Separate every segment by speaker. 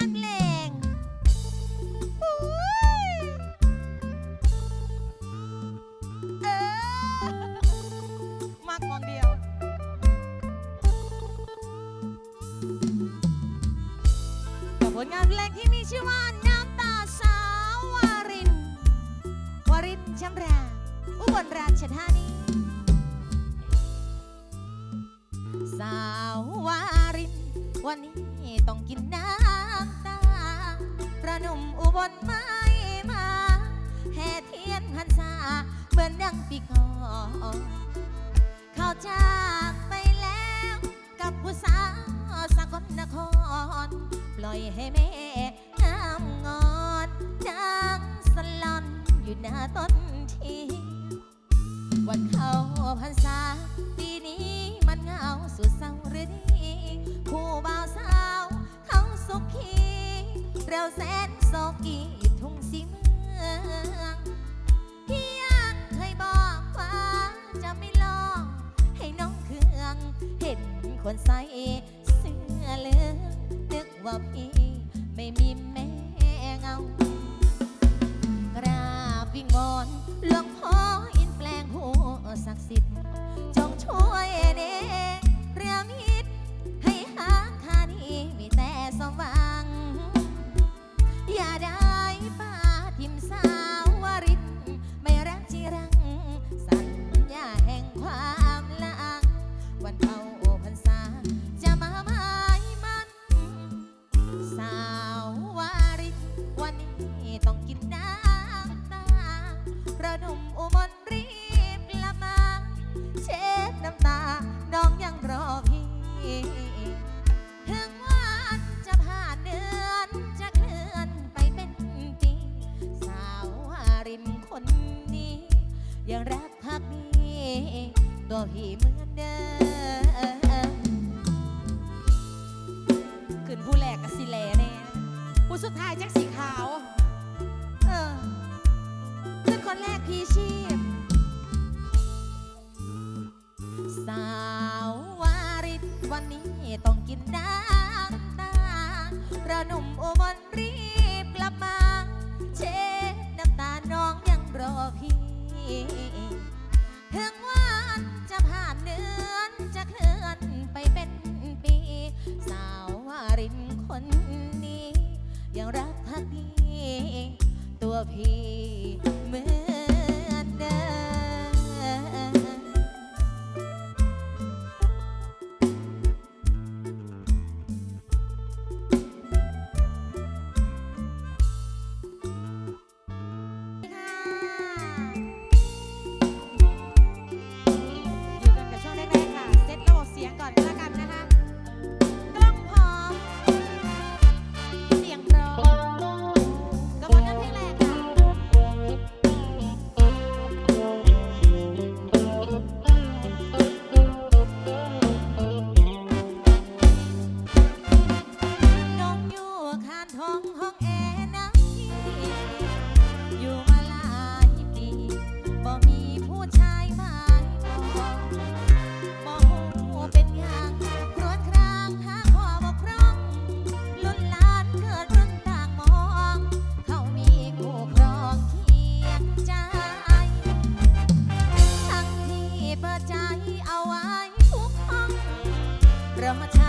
Speaker 1: านเพลงอุ๊ยเออมากมองเดียวกับผลงานเพลงที่มีชื่อว่าน้ำตาสาววาริน วารินชำราอุบลราชธานี สาววารินวันนี้ ต้องกินน้ำตาประนุ่มอุบลไม่มาแห่เทียนหันษาเหมือนดังปีก่อนเขาจากไปแล้วกับผู้สาวสกลนคร ปล่อยให้แม่น้ำงอนดังสลอนอยู่หน้าต้นทีวันเข้าพรรษาปีนี้มันเหงาสุดเศร้าหรือดีผู้บ่าวส สุขี เราแสนโศกี ตัวพี่เหมือนเดิมขึ้นผู้แรกกับสิแลแน่ผู้สุดท้ายแจ็คสีขาว เออขึ้นคนแรกพีชีพ สาววารินวันนี้ต้องกินน้ำตาระหนุ่มอุบลรี พี่ i'm summertime.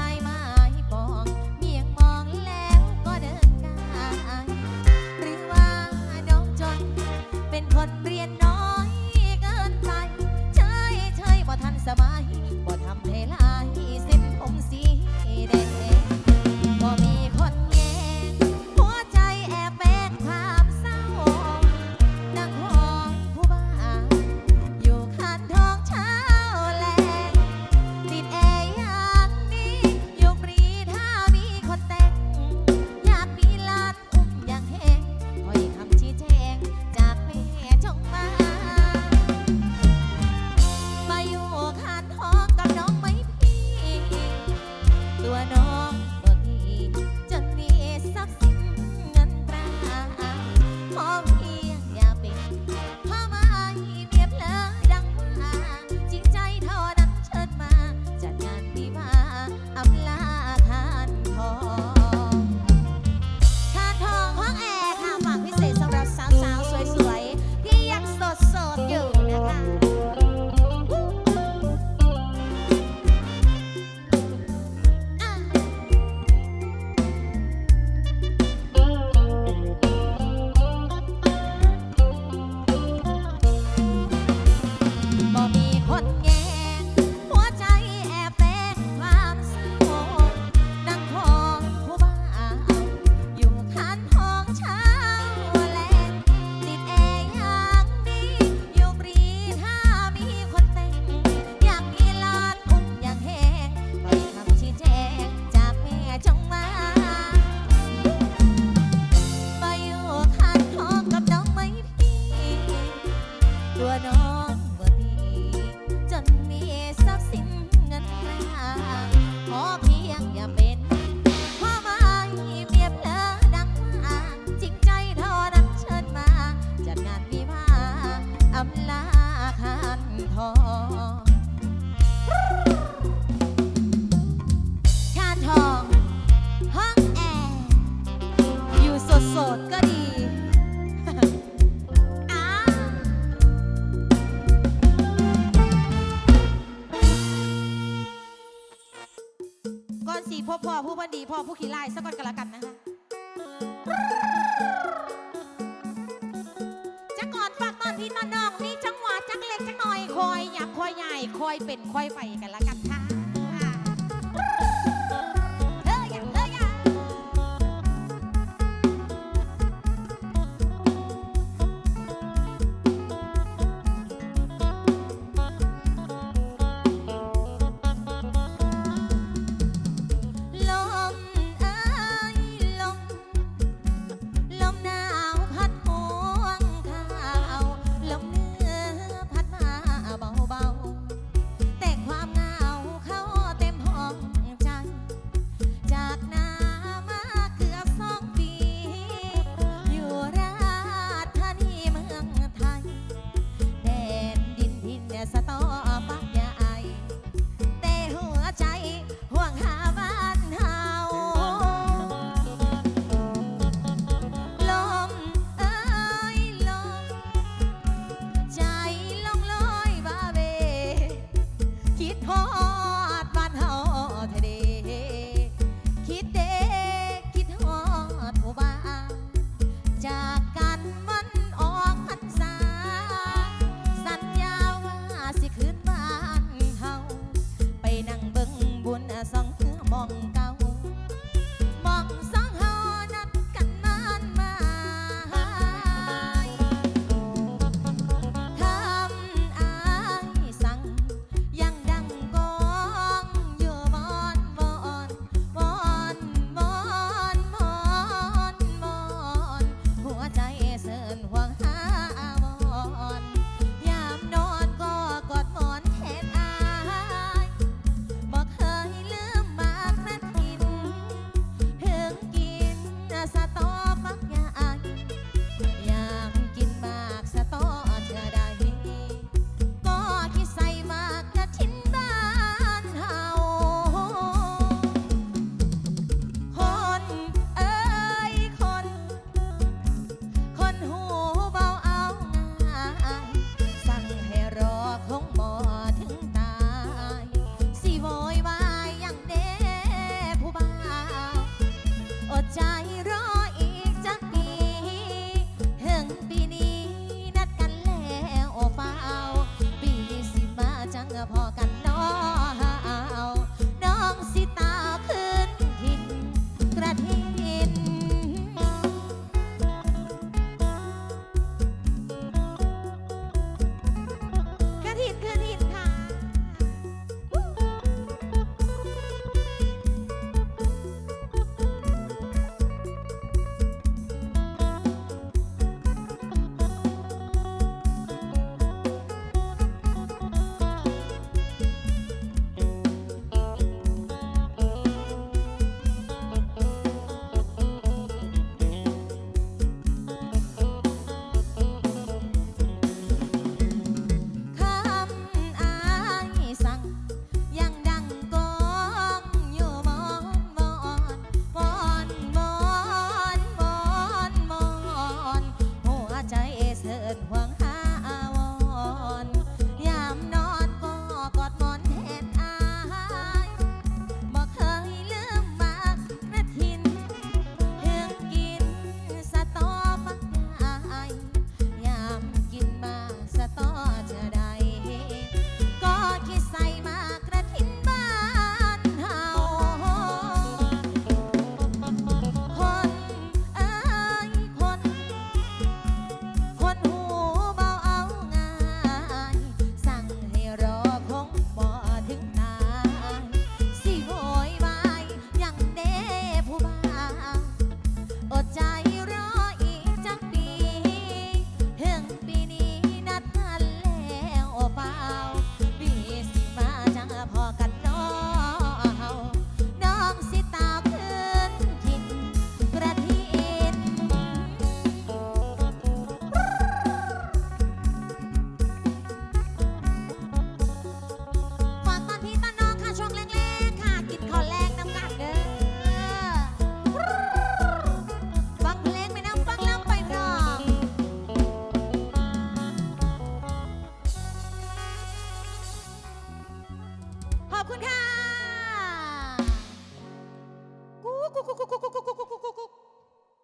Speaker 1: อชาทอง ห้องแอร์ อยู่สดสก็ดีก่อนสีพ่อพ่อผู้พัดีพ่อผู้ขี่ไล่สักก่อนกันละกันนะคะจะกอดฝากตอนพี่ตอนน้ คอยยับคอยใหญ่คอยเป็นคอยไฟกันละกันค่ะ time. นหวัง